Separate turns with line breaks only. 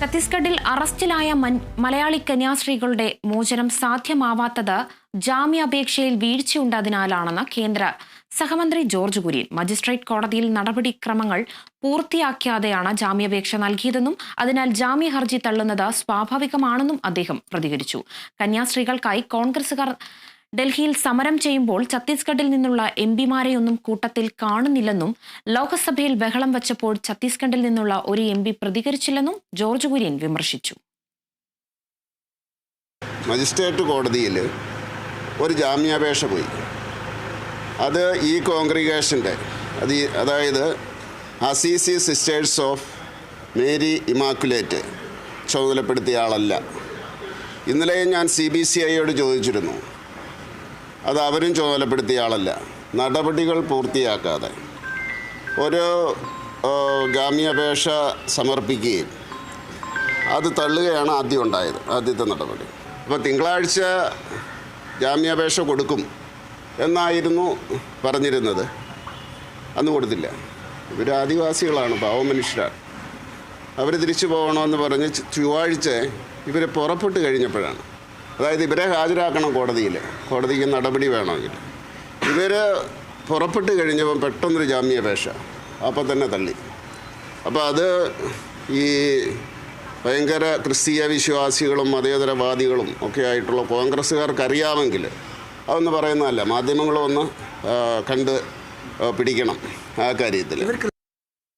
ഛത്തീസ്ഗഡിൽ അറസ്റ്റിലായ മലയാളി കന്യാസ്ത്രീകളുടെ മോചനം സാധ്യമാവാത്തത് ജാമ്യാപേക്ഷയിൽ വീഴ്ചയുണ്ടതിനാലാണെന്ന് കേന്ദ്ര സഹമന്ത്രി ജോർജ് കുര്യൻ. മജിസ്ട്രേറ്റ് കോടതിയിൽ നടപടിക്രമങ്ങൾ പൂർത്തിയാക്കാതെയാണ് ജാമ്യാപേക്ഷ നൽകിയതെന്നും അതിനാൽ ജാമ്യ ഹർജി തള്ളുന്നത് സ്വാഭാവികമാണെന്നും അദ്ദേഹം പ്രതികരിച്ചു. കന്യാസ്ത്രീകൾക്കായി കോൺഗ്രസുകാർ ഡൽഹിയിൽ സമരം ചെയ്യുമ്പോൾ ഛത്തീസ്ഗഡിൽ നിന്നുള്ള എം പിമാരെയൊന്നും കൂട്ടത്തിൽ കാണുന്നില്ലെന്നും ലോക്സഭയിൽ ബഹളം വച്ചപ്പോൾ ഛത്തീസ്ഗഡിൽ നിന്നുള്ള ഒരു എം പി പ്രതികരിച്ചില്ലെന്നും ജോർജ് കുര്യൻ വിമർശിച്ചു.
മജിസ്ട്രേറ്റ് കോടതിയിൽ ഒരു ജാമ്യാപേക്ഷ പോയി. അത് ഈ കോൺഗ്രിഗേഷന്റെ അത് അതായത് Assisi sisters of Mary immaculate ചുമതലപ്പെടുത്തിയ ആളല്ല. ഇന്നലെയും ഞാൻ സി ബി സി ഐയോട് ചോദിച്ചിരുന്നു അത് അവരും ചുമതലപ്പെടുത്തിയ ആളല്ല. നടപടികൾ പൂർത്തിയാക്കാതെ ഒരു ജാമ്യാപേക്ഷ സമർപ്പിക്കുകയും അത് തള്ളുകയാണ് ആദ്യം ഉണ്ടായത് ആദ്യത്തെ നടപടി. അപ്പോൾ തിങ്കളാഴ്ച ജാമ്യാപേക്ഷ കൊടുക്കും എന്നായിരുന്നു പറഞ്ഞിരുന്നത്. അന്ന് കൊടുത്തില്ല. ഇവർ ആദിവാസികളാണ് പാവ മനുഷ്യരാണ്. അവർ തിരിച്ചു പോകണമെന്ന് പറഞ്ഞ് ചൊവ്വാഴ്ച ഇവർ പുറപ്പെട്ട് കഴിഞ്ഞപ്പോഴാണ് അതായത് ഇവരെ ഹാജരാക്കണം കോടതിയിൽ. കോടതിക്ക് നടപടി വേണമെങ്കിൽ. ഇവർ പുറപ്പെട്ട് കഴിഞ്ഞപ്പം പെട്ടെന്നൊരു ജാമ്യാപേക്ഷ. അപ്പം തന്നെ തള്ളി. അപ്പോൾ അത് ഈ ഭയങ്കര ക്രിസ്തീയ വിശ്വാസികളും മതേതരവാദികളും ഒക്കെ ആയിട്ടുള്ള കോൺഗ്രസ്സുകാർക്ക് അറിയാമെങ്കിൽ അതൊന്ന് പറയുന്നതല്ല. മാധ്യമങ്ങളൊന്ന് കണ്ട് പിടിക്കണം ആ കാര്യത്തിൽ